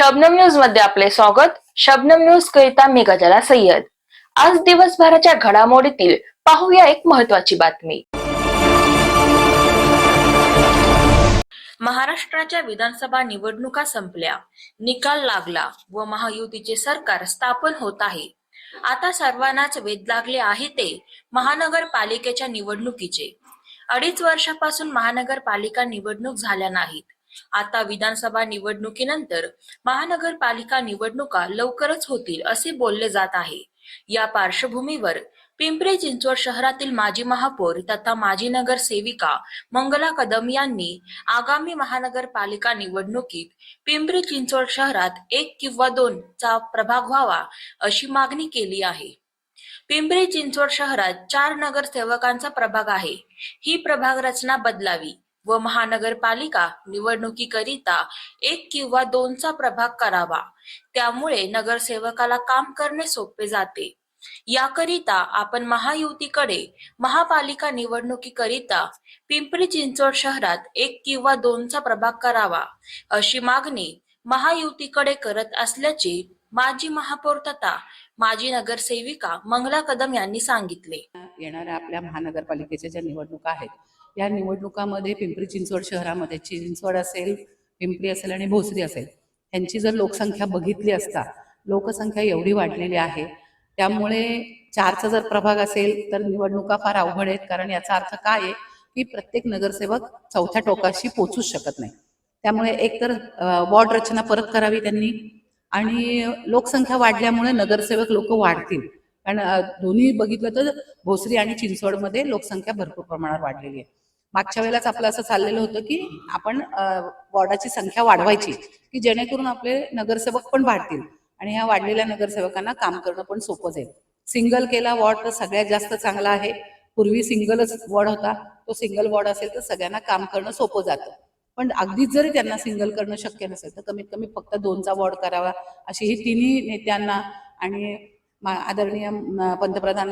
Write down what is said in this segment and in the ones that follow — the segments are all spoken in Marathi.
शबनम न्यूजमध्ये आपले स्वागत. शबनम न्यूज करिता मी गजाला सय्यद. आज दिवसभराच्या घडामोडीतील पाहूया एक महत्वाची बातमी. महाराष्ट्राच्या विधानसभा निवडणुका संपल्या. निकाल लागला व महायुतीचे सरकार स्थापन होत आहे. आता सर्वांनाच वेध लागले आहे ते महानगरपालिकेच्या निवडणुकीचे. अडीच वर्षापासून महानगरपालिका निवडणूक झाल्या नाहीत. आता विधानसभा निवडणुकीनंतर महानगरपालिका निवडणुका लवकरच होतील असे बोलले जात आहे. या पार्श्वभूमीवर पिंपरी चिंचवड शहरातील माजी महापौर तथा माजी नगरसेविका मंगला कदम यांनी आगामी महानगरपालिका निवडणुकीत पिंपरी चिंचवड शहरात एक किंवा दोन चा प्रभाग व्हावा अशी मागणी केली आहे. पिंपरी चिंचवड शहरात चार नगरसेवकांचा प्रभाग आहे. ही प्रभाग रचना बदलावी. व महानगरपालिका निवडणुकीकरिता एक किंवा दोनचा प्रभाग करावा. त्यामुळे नगरसेवकाला काम करणे सोपे जाते. याकरिता आपण महायुतीकडे महापालिका निवडणुकीकरिता पिंपरी चिंचवड शहरात एक किंवा दोनचा प्रभाग करावा अशी मागणी महायुतीकडे करत असल्याचे माजी महापौर तथा माजी नगरसेविका मंगला कदम यांनी सांगितले. येणाऱ्या आपल्या महानगरपालिकेच्या ज्या निवडणुका आहेत या निवडणुकामध्ये पिंपरी चिंचवड शहरामध्ये चिंचवड असेल पिंपरी असेल आणि भोसरी असेल यांची जर लोकसंख्या बघितली असता लोकसंख्या एवढी वाढलेली आहे त्यामुळे चारचा जर प्रभाग असेल तर निवडणुका फार अवघड आहेत कारण याचा अर्थ काय आहे की प्रत्येक नगरसेवक चौथ्या टोकाशी पोचूच शकत नाही. त्यामुळे एकतर वॉर्ड रचना परत करावी त्यांनी आणि लोकसंख्या वाढल्यामुळे नगरसेवक लोक वाढतील. कारण दोन्ही बघितलं तर भोसरी आणि चिंचवडमध्ये लोकसंख्या भरपूर प्रमाणात वाढलेली आहे. मागच्या वेळेलाच आपलं असं चाललेलं होतं की आपण वॉर्डाची संख्या वाढवायची की जेणेकरून आपले नगरसेवक पण वाढतील आणि ह्या वाढलेल्या नगरसेवकांना काम करणं पण सोपं जाईल. सिंगल केला वॉर्ड तर सगळ्यात जास्त चांगला आहे. पूर्वी सिंगलच वॉर्ड होता. तो सिंगल वॉर्ड असेल तर सगळ्यांना काम करणं सोपं जातं. पण अगदीच जरी त्यांना सिंगल करणं शक्य नसेल तर कमीत कमी फक्त दोनचा वॉर्ड करावा अशी ही तिन्ही नेत्यांना आणि आदरणीय पंतप्रधान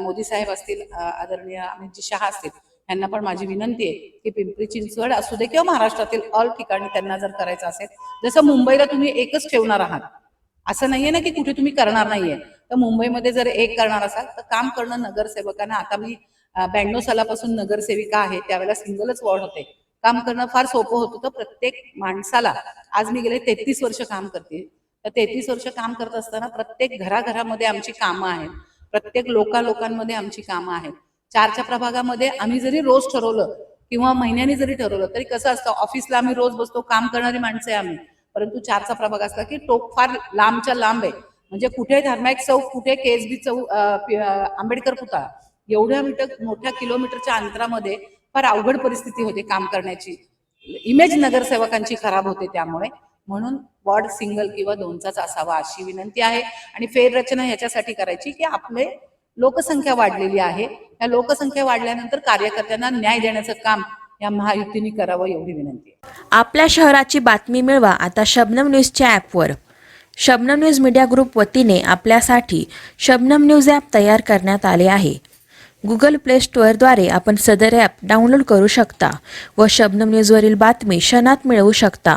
मोदी साहेब असतील आदरणीय अमितजी शहा असतील यांना पण माझी विनंती आहे की पिंपरी चिंचवड असू दे किंवा महाराष्ट्रातील ऑल ठिकाणी त्यांना जर करायचं असेल जसं मुंबईला तुम्ही एकच ठेवणार आहात. असं नाहीये ना की कुठे तुम्ही करणार नाहीये. तर मुंबईमध्ये जर एक करणार असाल तर काम करणं नगरसेवकांना आता मी ब्याण्णव सालापासून नगरसेविका आहे त्यावेळेला सिंगलच वॉर्ड होते. काम करणं फार सोपं होतं तर प्रत्येक माणसाला आज मी गेले तेहतीस वर्ष काम करते. तर तेहतीस वर्ष काम करत असताना प्रत्येक घराघरामध्ये आमची कामं आहेत. प्रत्येक लोका लोकांमध्ये आमची कामं आहेत. चारच्या प्रभागामध्ये आम्ही जरी रोज ठरवलं किंवा महिन्यानी जरी ठरवलं तरी कसं असतं ऑफिसला आम्ही रोज बसतो काम करणारी माणसं आहे आम्ही. परंतु चारचा प्रभाग असला की टोक फार लांबच्या लांब आहे. म्हणजे कुठे धर्मायक चौक कुठे केसबी चौक आंबेडकर पुतळा. एवढ्या मीटर मोठ्या किलोमीटरच्या अंतरामध्ये फार अवघड परिस्थिती होते काम करण्याची. इमेज नगरसेवकांची खराब होते त्यामुळे. म्हणून वॉर्ड सिंगल किंवा दोनचाच असावा अशी विनंती आहे. आणि फेररचना ह्याच्यासाठी करायची की आपले लोकसंख्या वाढलेली आहे. या लोकसंख्या वाढल्यानंतर कार्यकर्त्यांना न्याय देण्याचं काम या महायुतीने करावं एवढी विनंती आपल्या शहराची बातमी मिळवा आता शबनम न्यूजच्या ॲपवर. शबनम न्यूज मीडिया ग्रुप वतीने आपल्यासाठी शबनम न्यूज ॲप तयार करण्यात आले आहे. गुगल प्ले स्टोअरद्वारे आपण सदर ॲप डाउनलोड करू शकता व शबनम न्यूजवरील बातमी क्षणात मिळवू शकता.